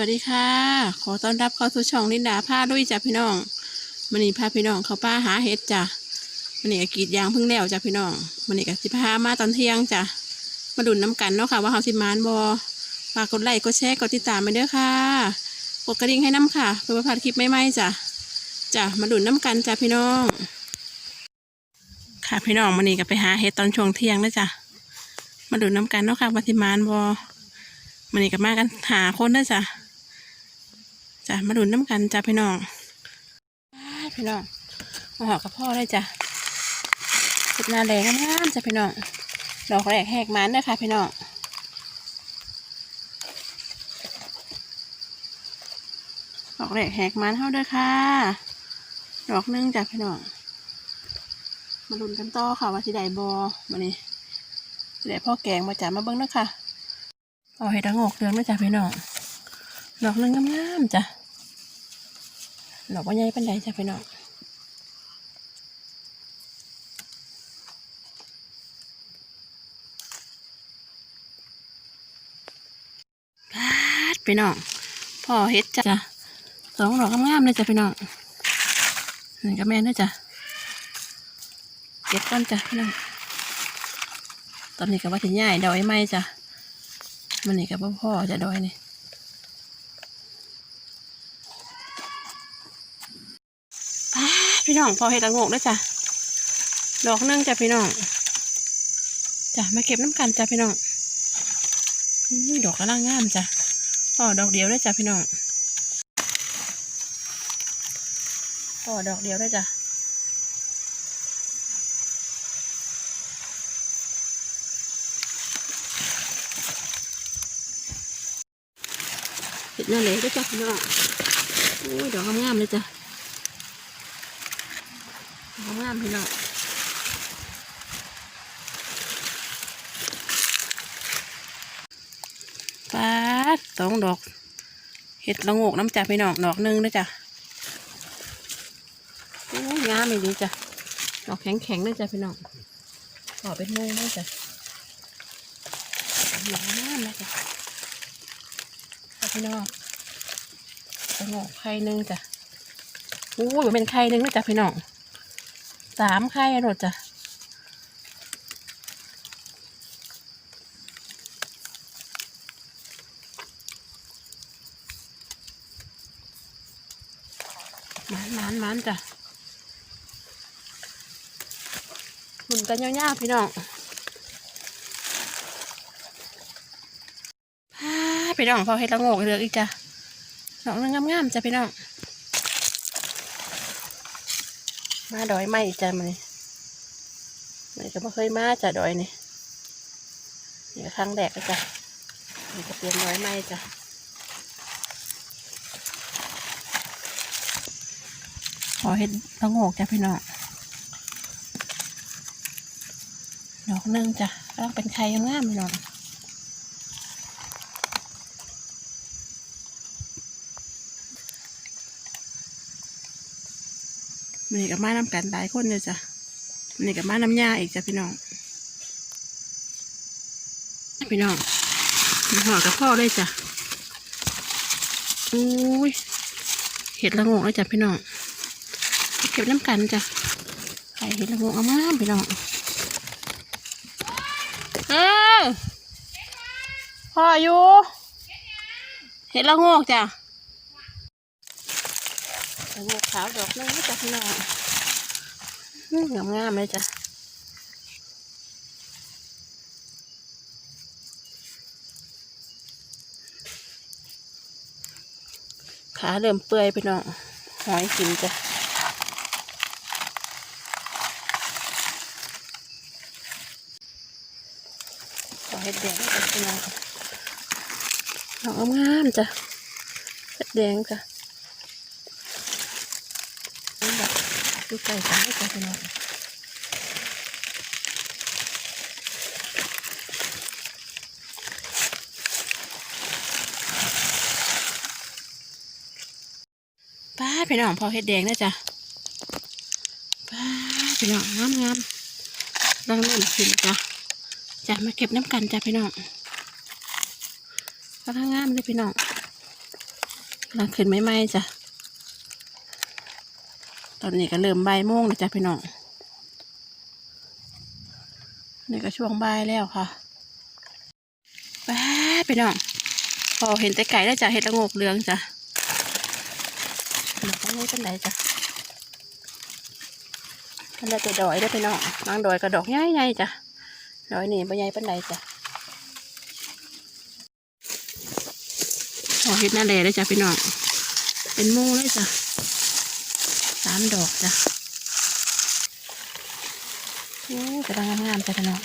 วัสดีค่ะ ขอต้อนรับเข้าสู่ช่องลินดาผ้าด้วยจ้ะพี่น้องมันนี่พาพี่น้องเขาป้าหาเห็ดจ้ะมันนี่ก็กรีดยางเพิ่งแล้วจ้ะพี่น้องมันนี่ก็สิพามาตอนเที่ยงจ้ะมาดุนน้ำกันเนาะค่ะว่าเขาสิมานบอฝากกดไลค์กดแชร์กดติดตามไปเด้อค่ะกดกระดิ่งให้น้ำค่ะ เพื่อประพลาดคลิปใหม่ๆจ้ะจ้ะมาดุนน้ำกันจ้ะพี่น้อง ค่ะพี่น้องมันนี่ก็ไปหาเห็ดตอนช่วงเที่ยงนะจ้ะมาดุนน้ำกันเนาะค่ะว่าสิมานบอมันนี่ก็มากันหาคนนะจ้ะ จ้ะมาดูน้ำกันจ้ะพี่น้องอ้าพี่น้องมาหอกับพ่อเลยจ้ะสุดนาแดงงามจ้ะพี่น้องดอกแรกแหกมันเด้อค่ะพี่น้องดอกแรกแหกมันเท่าเด้อค่ะ ดอกนึงจ้ะพี่น้องมาลุ้นกันต่อค่ะว่าที่ใดบอมานี่ที่ใดพ่อแกงมาจ้ะมาเบิ้งเด้อค่ะเอาให้ดังอกเดืองนะจ้ะพี่น้องดอกนึงงามๆจ้ะ ดอกว่าใหญ่ป็นไดจ้ะพี่น้องพาดพี่น้องพ่อเฮ็ดจ้ะสองดอกงามเลยจ้ะพี่น้องนี่งก็แม่นด้วยจ้ะเก็บก้อนจ้ะพี่น้องตอนนี้ก็ว่าถึงใหญ่ดอยไม้จ้ะมันนี่ก็บ่พ่อจะดอยนี่ ป้าดพี่ น้องพอเห็ดละโงกด้วยจ้ะดอกนึงจ้ะพี่น้องจ้ะมาเก็บน้ำกันจ้ะพี่น้องนี่ดอกกระล่างงามจ้ะพอดอกเดียวได้จ้ะพี่น้องพอดอกเดียวได้จ้ะเห็ดหน้าเหลวด้จ้ะพี่น้องโอ้ยดอกงามเลยจ้ะ งามพี่น้องปาดสองดอก เห็ดละงกน้ำจ่าพี่น้องดอกหนึ่งนะจ้ะโอ้ยงามเลยดีจ้ะดอกแข็งแข็งๆเลยจ้ะพี่น้องขอเป็นโมงเลยจ้ะดอกงามเลยจ้ะจ้ะพี่น้องละงกไข่หนึ่งจ้ะโอ้ยมันเป็นไข่หนึ่งนะจ้ะพี่น้อง สามไข่รถจ้ะมันมันมันจ้ะหมุนกันยาวๆพี่น้องพี่น้องพอเห็ดละโงกเหลืออีกจ้ะดอกนึงงามๆจ้ะพี่น้อง มาดอยไม่จ้ะมันมันก็ไม่เคยมาจ้ะดอยนี่นี่ก็ครั้งแรกเลยจ้ะนี่ก็เปลี่ยนดอยไม่จ้ะขอเห็ดละโงกจ้ะพี่น้องดอกหนึงจ้ะกำลังเป็นไข่งามๆพี่น้อง มันนี่กับมาน้ำกันหลายคนเลยจ้ะมันนี่กับมาน้ำยาอีกจ้ะพี่น้อง พี่น้องมีห่อกับพ่อเลยจ้ะอุ้ยเห็ดละโงกเลยจ้ะพี่น้องเก็บน้ำกันจ้ะไข่เห็ดละโงกเอามาพี่น้องเออพ่ออยู่เห็ดละโงกจ้ะ ละโงกขาวดอกนึงนะจ้ะพี่น้องงามงามเลยจ้ะขาเริ่มเปื่อยไปเนาะหอยกินจ้ะขอเห็ดแดงจ้ะพี่น้องดอกงามจ้ะเห็ดแดงจ้ะอันแบบ ดูไก่กันให้จ้ะพี่น้องป้าพี่น้องพอเห็ดแดงนะจ้ะป้าพี่น้องงามงามๆรังเริ่มขึ้นจ้ะจ้ะมาเก็บน้ำกันจ้ะพี่น้องกำลังงามเลยพี่น้องลังขึ้นไม่ไหมจ้ะ อนนี้ก็เริ่มบ่ายโมงแล้วจ้ะพี่น้อง นี่ก็ช่วงบ่ายแล้วค่ะแป๊บพี่น้อง พอเห็นแต่ไก่แล้วจ้ะเห็ดละโงกเหลืองจ้ะดอกนี้เป็นไรจ้ะมันได้แต่ดอยได้พี่น้องบางดอยก็ดอกใหญ่ๆจ้ะ ดอยนี่ใบใหญ่เป็นไรจ้ะพอเห็ดหน้าแลได้จ้ะพี่น้อง เป็นหมูเลยจ้ะามดอกจ้ะโอ้กระดังงามๆจ้ะพี่น้อง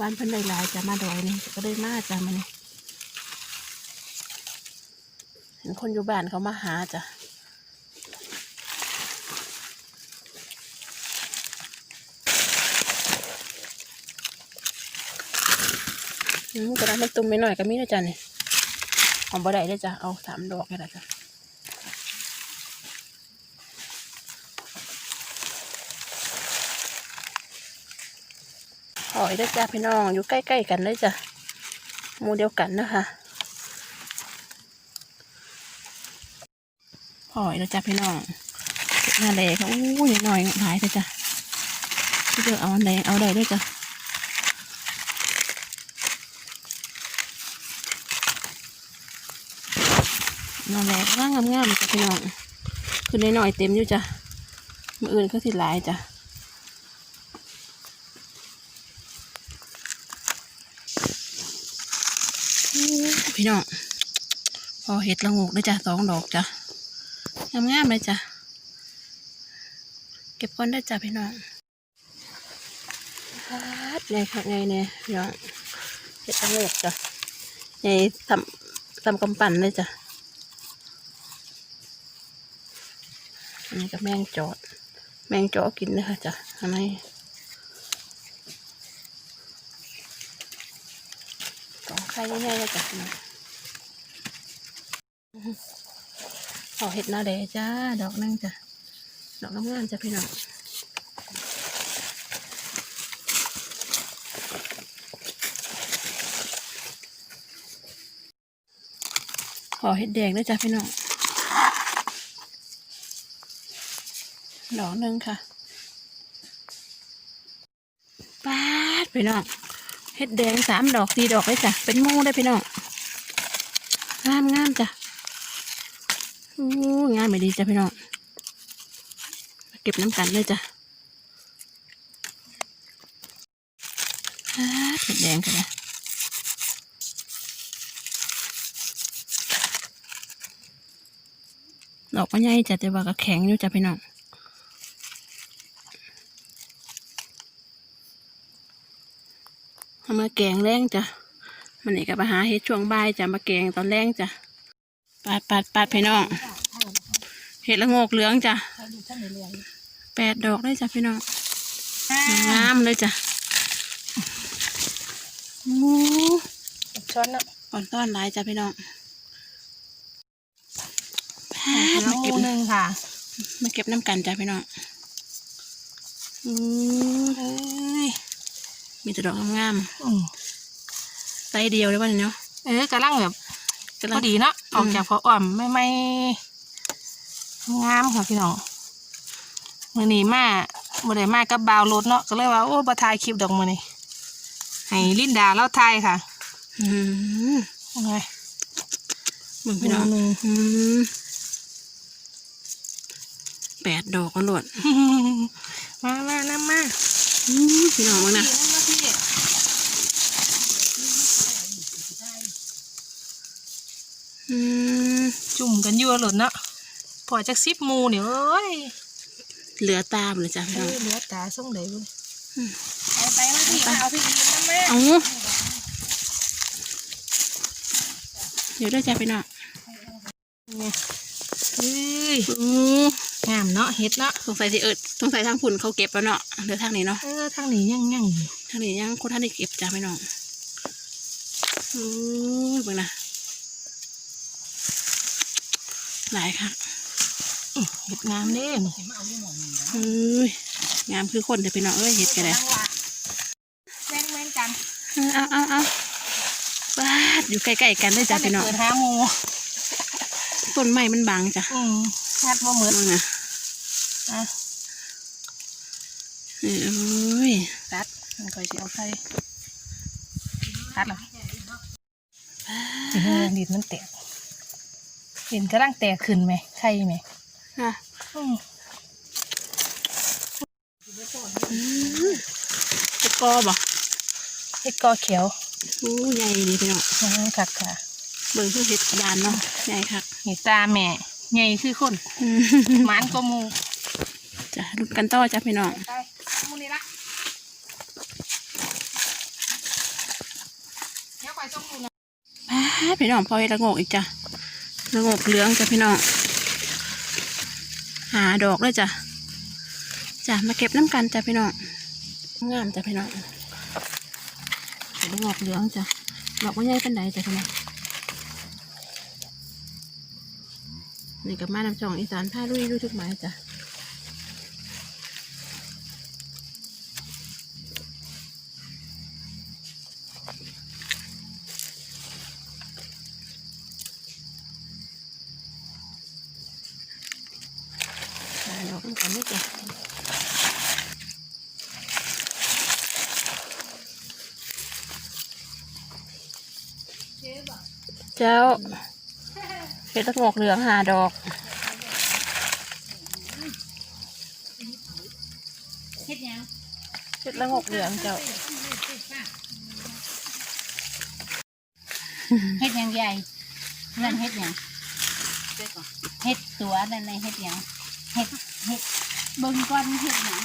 วานเพิ่นได้หลายจ้ะมาดอยนี่ก็ได้มาจ้ะมันนี่เห็นคนอยู่บ้านเขามาหาจ้ะอืมกระดังมันตุ้มไปหน่อยก็มีนะจ้ะนี่เอาบ่ได้เลยจ้ะ เอาสามดอกนี่แหละจ้ะ หอยด้วยจ้ะพี่น้อง อยู่ใกล้ๆกันเลยจ้ะหมูเดียวกันนะคะหอยด้วจ้ะพี่น้องหน้าแดงค่ะอู้ยหน่อยหายเลยจ้ะที่เลือเอาแดงเอาได้ด้วยจ้ะหนอนแหลกร่างงามๆจ้ะพี่น้องคือนหน่อยๆเต็มอยู่จ้ะมืออื่นก็สิหลายจ้ะอู้ พี่น้องพอเห็ดละโงกด้วยจ้ะสองดอกจ้ะงามๆเลยจ้ะเก็บก้อนได้จ้ะพี่น้องฮัดไงค่ะไงเนี่ยพี่น้องเห็ดละโงกจ้ะไงทำทำกำปั่นเลยจ้ะอันนี้ก็แมงจอด แมงจอกินนะคะจ้ะอันนี้ต่อไข่ง่ายๆเลยจ้ะ พี่องขอเห็ดนาแดจ้า ดอกนั่งจ้ะ ดอกงามๆจ้ะพี่น้องขอเห็ดแดงด้วยจ้ะพี่น้อง ดอกหนึ่งค่ะป้าดพี่น้อง เห็ดแดงสามดอกสี่ดอกเลยจ้ะ เป็นมูได้พี่น้อง งามงามจ้ะ งามไม่ดีจ้ะพี่น้องเก็บน้ำกันเลยจ้ะเห็ดแดงกันนะดอกมันใหญ่จ้ะแต่ว่าก็แข็งอยู่จ้ะพี่น้องเอามาแกงแรงจ้ะมันนี่ก็มาหาเฮ็ดช่วงบ่ายจ้ะมาแกงตอนแรงจ้ะปาดปาดปาดพี่น้อง เห็ดละโงกเหลืองจ้ะแปดดอกได้จ้ะพี่น้องงามเลยจ้ะโอ้ช้อนเนาะอ่อนต้อนหลายจ้ะพี่น้องแพทย์น้มาเก็บหนึ่งค่ะมาเก็บน้ำกันจ้ะพี่น้องอืมเอ้ยมีแต่ดอกงามอืมๆไซส์เดียวเลยวันนี้เนาะเออกำลังแบบกำลัพงอดีเนาะอืมออกจากพออ่อมไม่ไม่ งามค่ะพี่น้องมือนี้มามื่อใดมากับบาวรถเนาะก็เลยว่าโอ้บะทายคลิปดอกมือนี้ให้ลินดาเล่าทายค่ะ อืมยังไงมึงพี่น้องหนึ่งอืมแปดดอกกันหลดมามาน้ำมาอืมพี่น้องมึงนะพี่น้ำมาพี่อืมจุ่มกันอยู่หลดเนาะพ อจากซิบหมูเนี่ยเอ้ยเหลือตามเลยจ้ะพี่เอน้องอเหลือตาส่งเดี๋ยวอืมไปไปมาพี่มาเอาพี่ดีน้ำมาเอาเดี๋ยวด้วยจ้ะพี่น้องเนี่ยเฮ้ยอืมงามเนาะเฮ็ดเนาะสงสัยสิเอิดสงสัยทางฝุ่นเขาเก็บแล้วเนาะเหลือทางนี้เนาะเออทางนี้ยังยังอยู่ทางนี้ยังคนท่านได้เก็บจ้ะพี่น้องอืมเบิ่งนะหลายค่ะ เฮ็ดงามเด้นี่เฮ้ยงามคือคนเดี๋ยวพี่น้องเอ้ยเห็ดกันเลยแม่นแม่นกันเอาเอาเอาบ้าดอยู่ใกล้ๆกันเลยจ้ะพี่น้องเปิดหาหมูต้นไม้มันบังจ้ะอืมงัดบ่เหมือนนั่นนะอะเอ้ยตัดมันค่อยสิเอาใส่ตัดเหรอเออดินมันแตกดินกำลังแตกขึ้นไหมใช่ไหม อะอืมตะกอบ่เฮ็ดกอเขียวอู้ใหญ่ดีพี่น้องอืมคักค่ะ เบิ่งคือเห็ดบานเนาะใหญ่คักนี่ตาแม่ใหญ่คือคนอืมหมานก็มูจ้ะลุ้นกันต่อจ้ะพี่น้องไปมูนี่ละเดี๋ยวไปส่งมูนะป้าดพี่น้องพอเห็ดละโงกอีกจ้ะละโงกเหลืองจ้ะพี่น้อง หาดอกเลยจ้ะจ้ะมาเก็บน้ำกันจ้ะพี่น้องงามจ้ะพี่น้องดอกเหลืองจ้ะดอกว่าใหญ่เป็นไหนจ้ะพี่น้องนี่กับมาน้ำจองอีสานผ้าลุยลุยทุกไม้จ้ะ หาดอกมันกันไม่จ้ะ เจ้าเห็ดตะงอกเหลืองหาดอกเฮ็ดยังเห็ดละงอกเหลืองเจ้าเฮ็ดหยังใหญ่นั่นเฮ็ดหยังเฮ็ดตัวนั่นในเฮ็ดหยังเฮ็ดเฮ็ดเบิ่งก่อนเฮ็ดหยัง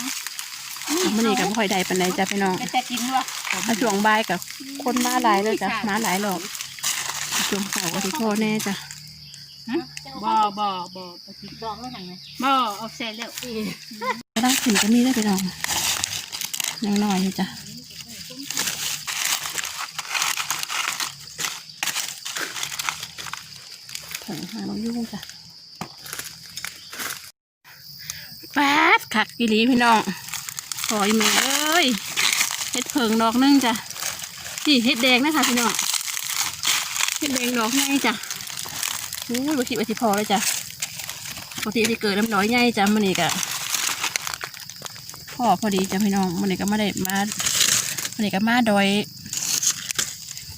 มันนี่กับค่อยใดปันใดจ้ะพี่น้องก็จะกินบ่มาช่วงบ่ายกับคนมาหลายเลยจ้ะมาหลายหรอก ช่วงเสาร์ก็พ่อแน่จ้ะบ่บ่บ่บ่ติดดองแล้วหั่นบ่เอาใส่แล้วก็ต้องขึ้นก็มีได้อพี่น้องยังน้อยจ้ะถึงหาน้องยุ่งจ้ะแป๊ดขักอีหลีพี่น้องขอยแม่เอ้ยเห็ดเผิงดอกนึงจ้ะนี่เห็ดแดงนะคะพี่น้อง เห็ดแดงดอกใหญ่จ้ะอู้ยบคิดว่าสิพอเลยจ้ะปกติที่เกิดน้ำน้อยใหญ่จ้ะมันนี่กะพ่อพอดีจ้ะพี่น้องมันนี่ก็มาได้มามันนี่ก็มาดอย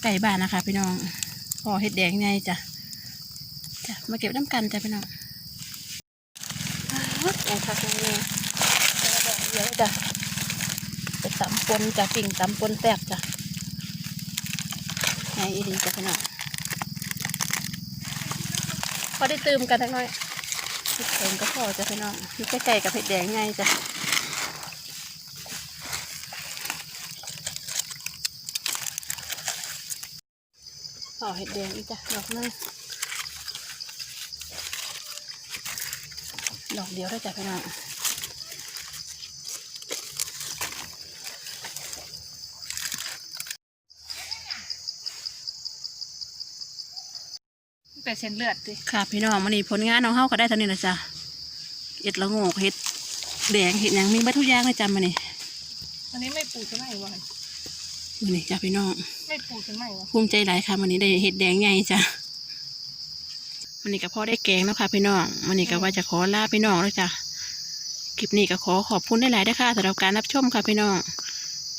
ไก่บ้านนะคะ พี่น้องพ่อเห็ดแดงไงจ้ะจ้ะมาเก็บน้ำกันจ้ะพี่น้องอ้าวแองคักแองแน่แล้วก็เยอะจ้ะไปตำปนจ้ะปิ่งตำปนแตกจ้ะไงอีดีจ้ะพี่น้อง พอได้ตื่มกันทักหน่อยเห็ดแดงก็พอจ้ะพี่น้องมีใกล้ๆกับเห็ดแดงไงจ้ะห่อเห็ดแดงอีกจ้ะดอกนึงดอกเดียวได้จ้ะพี่น้อง เป็นเส้นเลือดดิค่ะ พี่น้องมันนี่ผลงานน้องเฮาก็ได้เท่านี้นะจ๊ะเห็ดละโงกเห็ดแดงเห็ดหยังมีเบัตทุกอย่างเลยจ้ะมันนี่อันนี้ไม่ปลูกใช่ไหมวะมันนี่จ้ะพี่น้องไม่ปลูกใช่ไหมวะภูมิใจหลายค่ะมันนี้ได้เห็ดแดงใหญ่จ้ะมันนี่ก็พอได้แกงแล้วค่ะ พี่น้องมันนี่ก็ว่าจะขอลาพี่น้องแล้วจ้ะคลิปนี้ก็ขอขอบคุณได้หลายๆด้วยค่ะสำหรับการรับชมค่ะพี่น้อง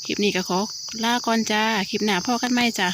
คลิปนี้ก็ขอลาก่อนจ้าคลิปหน้าพ่อกันไหมจ้ะ